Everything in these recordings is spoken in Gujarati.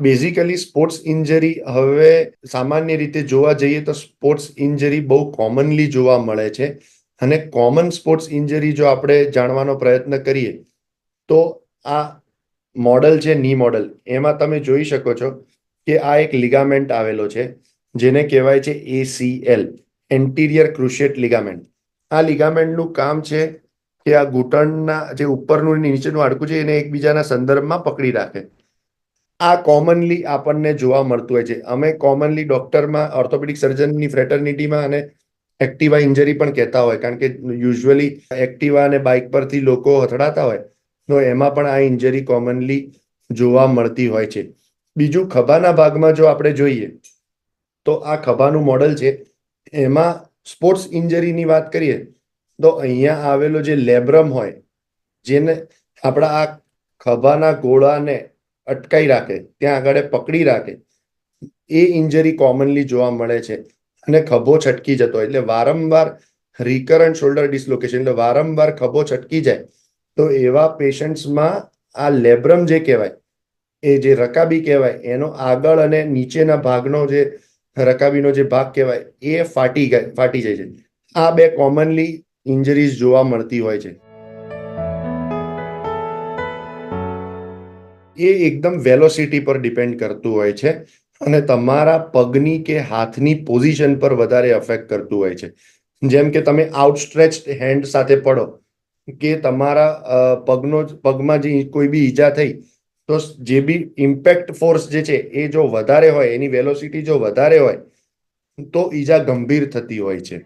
બેઝિકલી સ્પોર્ટ્સ ઇન્જરી હવે સામાન્ય રીતે જોવા જઈએ તો સ્પોર્ટ્સ ઇન્જરી બહુ કોમનલી જોવા મળે છે. અને કોમન સ્પોર્ટ્સ ઇન્જરી જો આપણે જાણવાનો પ્રયત્ન કરીએ, તો આ મોડલ છે ની મોડલ એમાં તમે જોઈ શકો છો કે આ એક લિગામેન્ટ આવેલો છે, જેને કહેવાય છે એસીએલ એન્ટિરિયર ક્રુશિયેટ લિગામેન્ટ આ લિગામેન્ટનું કામ છે કે આ ઘૂંટણના જે ઉપરનું નીચેનું હાડકું છે એને એકબીજાના સંદર્ભમાં પકડી રાખે. આ કોમનલી આપણને જોવા મળતું હોય છે. અમે કોમનલી ડોક્ટરમાં ઓર્થોપેડિક સર્જનની ફ્રેટર્નિટીમાં અને એક્ટિવા ઇન્જરી પણ કહેતા હોય. કારણ કે યુઝ્યુઅલી એક્ટિવા અને બાઇક પરથી લોકો અથડાતા હોય, તો એમાં પણ આ ઇન્જરી કોમનલી જોવા મળતી હોય છે. બીજું ખભાના ભાગમાં જો આપણે જોઈએ, તો આ ખભાનું મોડલ છે. એમાં સ્પોર્ટ્સ ઇન્જરીની વાત કરીએ, તો અહીંયા આવેલો જે લેબ્રમ હોય, જેને આપણા આ ખભાના ગોળાને અટકાઈ રાખે, ત્યાં આગળ પકડી રાખે. એ ઇન્જરી કોમનલી જોવા મળે છે અને ખભો છટકી જતો હોય. એટલે વારંવાર રિકરન્ટ શોલ્ડર ડિસલોકેશન એટલે વારંવાર ખભો છટકી જાય, તો એવા પેશન્ટ્સમાં આ લેબ્રમ જે કહેવાય, એ જે રકાબી કહેવાય, એનો આગળ અને નીચેના ભાગનો જે રકાબીનો જે ભાગ કહેવાય, એ ફાટી ફાટી જાય છે. આ બે કોમનલી ઇન્જરીઝ જોવા મળતી હોય છે. એ એકદમ વેલોસિટી પર ડિપેન્ડ કરતું હોય છે અને તમારા પગની કે હાથની પોઝિશન પર વધારે અફેક્ટ કરતું હોય છે. જેમ કે તમે આઉટસ્ટ્રેચ હેન્ડ સાથે પડો, કે તમારા પગનો પગમાં જે કોઈ બી ઈજા થઈ, તો જે બી ઇમ્પેક્ટ ફોર્સ જે છે એ જો વધારે હોય, એની વેલોસિટી જો વધારે હોય, તો ઈજા ગંભીર થતી હોય છે.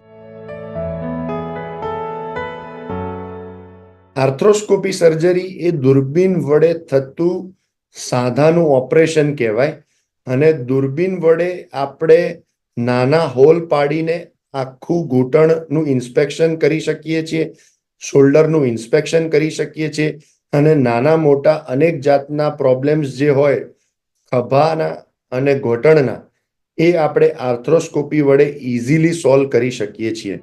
આર્થ્રોસ્કોપી સર્જરી એ દૂરબીન વડે થતું સાધાનું ઓપરેશન કહેવાય. અને દૂરબીન વડે આપણે નાના હોલ પાડીને આખું ઘૂંટણનું ઇન્સ્પેક્શન કરી શકીએ છીએ, શોલ્ડરનું ઇન્સ્પેક્શન કરી શકીએ છીએ અને નાના મોટા અનેક જાતના પ્રોબ્લેમ્સ જે હોય, ખભાના અને ઘૂંટણના, એ આપણે આર્થ્રોસ્કોપી વડે ઇઝીલી સોલ્વ કરી શકીએ છીએ.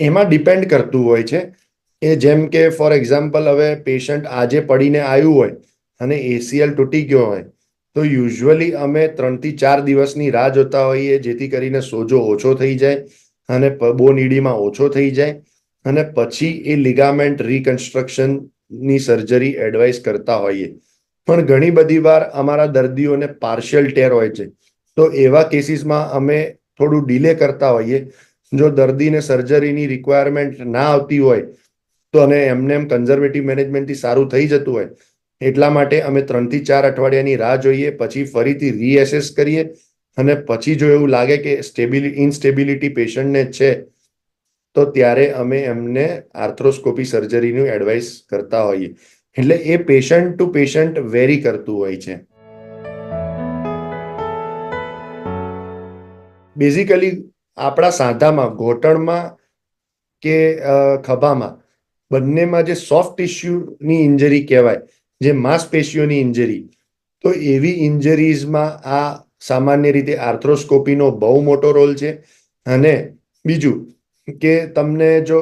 એમાં ડિપેન્ડ કરતું હોય છે કે જેમ કે ફોર એક્ઝામ્પલ હવે પેશન્ટ આજે પડીને આવ્યું હોય અને એસીએલ તૂટી ગયો હોય, તો યુઝ્યુઅલી અમે ત્રણથી ચાર દિવસની રાહ જોતા હોઈએ, જેથી કરીને સોજો ઓછો થઈ જાય અને બો નીડીમાં ઓછો થઈ જાય અને પછી એ લિગામેન્ટ રિકન્સ્ટ્રક્શનની સર્જરી એડવાઇસ કરતા હોઈએ. પણ ઘણી બધી વાર અમારા દર્દીઓને પાર્શિયલ ટેર હોય છે. તો એવા કેસીસમાં અમે થોડું ડિલે કરતા હોઈએ. જો દર્દીને સર્જરીની રિક્વાયરમેન્ટ ના આવતી હોય તો અને એમને એમ કન્ઝર્વેટિવ મેનેજમેન્ટથી સારું થઈ જતું હોય, એટલા માટે અમે ત્રણથી ચાર અઠવાડિયાની રાહ જોઈએ, પછી ફરીથી રીએસેસ કરીએ અને પછી જો એવું લાગે કે સ્ટેબિલિટી ઇનસ્ટેબિલિટી પેશન્ટને છે, તો ત્યારે અમે એમને આર્થ્રોસ્કોપી સર્જરીનું એડવાઇસ કરતા હોઈએ. એટલે એ પેશન્ટ ટુ પેશન્ટ વેરી કરતું હોય છે. બેઝિકલી આપણા સાંધામાં, ઘોટણમાં કે ખભામાં બંનેમાં જે સોફ્ટ ટિશ્યુની ઇન્જરી કહેવાય, જે માંસપેશીઓની ઇન્જરી તો એવી ઇન્જરીઝમાં આ સામાન્ય રીતે આર્થ્રોસ્કોપીનો બહુ મોટો રોલ છે. અને બીજું કે તમને જો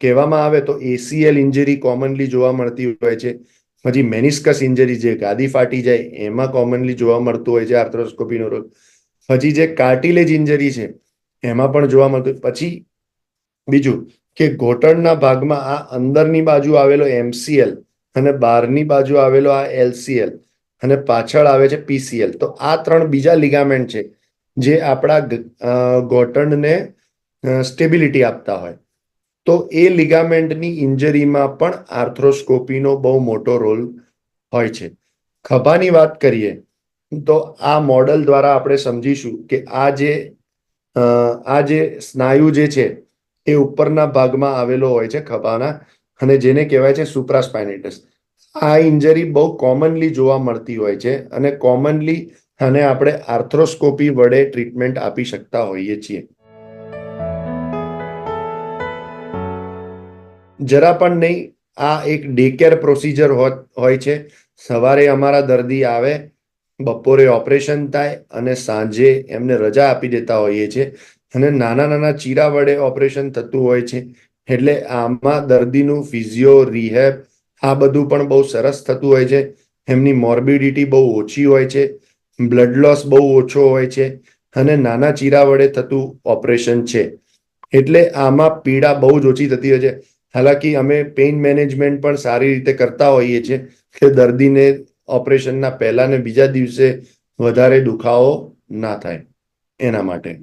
કહેવામાં આવે તો એસીએલ ઇન્જરી કોમનલી જોવા મળતી હોય છે. પછી મેનિસ્કસ ઇન્જરી જે ગાદી ફાટી જાય, એમાં કોમનલી જોવા મળતું હોય છે આર્થ્રોસ્કોપીનો રોલ પછી જે કાર્ટિલેજ ઇન્જરી છે, એમાં પણ જોવા મળતું પછી બીજું કે ઘોટણના ભાગમાં આ અંદરની બાજુ આવેલો એમસીએલ અને બહારની બાજુ આવેલો આ એલસીએલ અને પાછળ આવે છે પીસીએલ તો આ ત્રણ બીજા લિગામેન્ટ છે જે આપણા ઘોટણને સ્ટેબિલિટી આપતા હોય. તો એ લિગામેન્ટની ઇન્જરીમાં પણ આર્થ્રોસ્કોપીનો બહુ મોટો રોલ હોય છે. ખભાની વાત કરીએ, તો આ મોડલ દ્વારા આપણે સમજીશું કે આ જે આ જે સ્નાયુ જે છે એ ઉપરના ભાગમાં આવેલો હોય છે ખભાના અને જેને કહેવાય છે સુપ્રાસ્પાઇનેટસ આ ઇન્જરી બહુ કોમનલી જોવા મળતી હોય છે અને કોમનલી આને આપણે આર્થ્રોસ્કોપી વડે ટ્રીટમેન્ટ આપી શકતા હોઈએ છીએ. જરા પણ નહીં, આ એક ડે કેર પ્રોસિજર હોય છે. સવારે અમારા દર્દી આવે, બપોરે ઓપરેશન થાય અને સાંજે એમને રજા આપી દેતા હોઈએ છીએ. અને નાના નાના ચીરા વડે ઓપરેશન થતું હોય છે. એટલે આમાં દર્દીનું ફિઝિયો, રિહેબ, આ બધું પણ બહુ સરસ થતું હોય છે. એમની મોર્બિડિટી બહુ ઓછી હોય છે. બ્લડ લોસ બહુ ઓછો હોય છે. અને નાના ચીરા વડે થતું ઓપરેશન છે. એટલે આમાં પીડા બહુ જ ઓછી થતી હોય છે. હાલાકી અમે પેઇન મેનેજમેન્ટ પણ સારી રીતે કરતા હોઈએ છીએ કે દર્દીને ઓપરેશનના પહેલા ને બીજા દિવસે વધારે દુખાવો ના થાય. એના માટે.